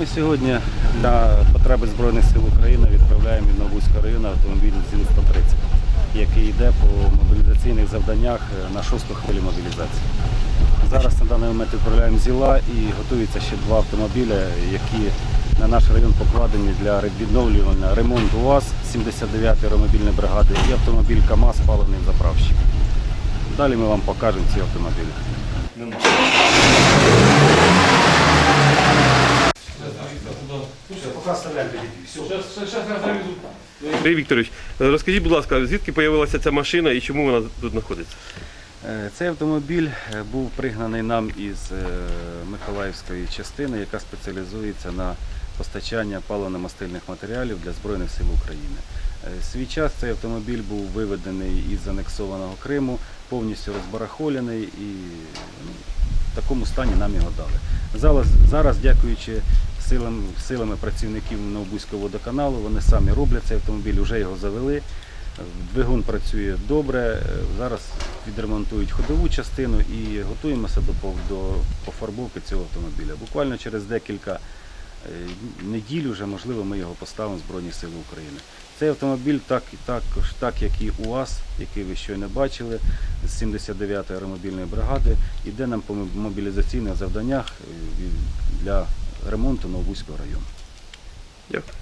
Ми сьогодні для потреби Збройних сил України відправляємо від Новбузького району автомобіль ЗІЛ-130, який йде по мобілізаційних завданнях на шосту хвилю мобілізації. Зараз на даний момент відправляємо ЗІЛа і готуються ще два автомобіля, які на наш район покладені для відновлювання ремонту УАЗ 79-ї аеромобільної бригади і автомобіль КАМАЗ паливний заправщик. Далі ми вам покажемо ці автомобілі. Поки оставляємо Андрій Вікторович, розкажіть, будь ласка, звідки з'явилася ця машина і чому вона тут знаходиться? Е, Цей автомобіль е, був пригнаний нам із е, Миколаївської частини, яка спеціалізується на постачання паливно-мастильних матеріалів для Збройних сил України. Свій час цей автомобіль був виведений із анексованого Криму, повністю розбарахолений і ну, в такому стані нам його дали. Зараз, зараз дякуючи силам, силами працівників Новобузького водоканалу, вони самі роблять цей автомобіль, вже його завели. Двигун працює добре. Зараз відремонтують ходову частину і готуємося до, пофарбовки цього автомобіля. Буквально через декілька е, неділь вже, можливо, ми його поставимо в Збройні Сили України. Цей автомобіль, так, також, так як і УАЗ, який ви щойно бачили, з 79-ї аеромобільної бригади, іде нам по мобілізаційних завданнях е, для ремонту Новобузького району. Дякую.